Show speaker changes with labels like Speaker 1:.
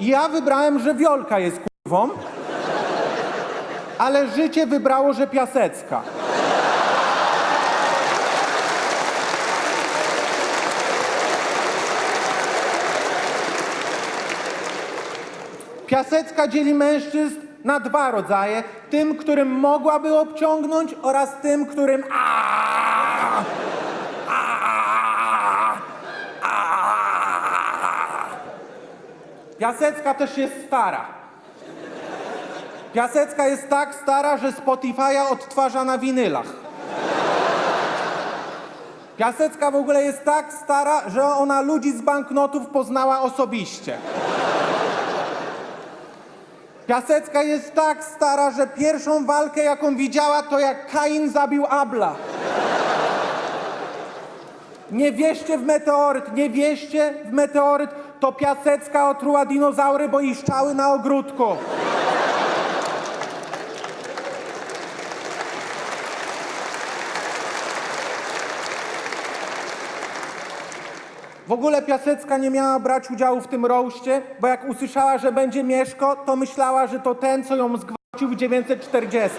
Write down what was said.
Speaker 1: Ja wybrałem, że Wiolka jest kurwą, ale życie wybrało, że Piasecka. Piasecka dzieli mężczyzn na dwa rodzaje. Tym, którym mogłaby obciągnąć oraz tym, którym a Piasecka też jest stara. Piasecka jest tak stara, że Spotify'a odtwarza na winylach. Piasecka w ogóle jest tak stara, że ona ludzi z banknotów poznała osobiście. Piasecka jest tak stara, że pierwszą walkę, jaką widziała, to jak Kain zabił Abla. Nie wierzcie w meteoryt, nie wierzcie w meteoryt, to Piasecka otruła dinozaury, bo iszczały na ogródku. W ogóle Piasecka nie miała brać udziału w tym roście, bo jak usłyszała, że będzie Mieszko, to myślała, że to ten, co ją zgwałcił w 940.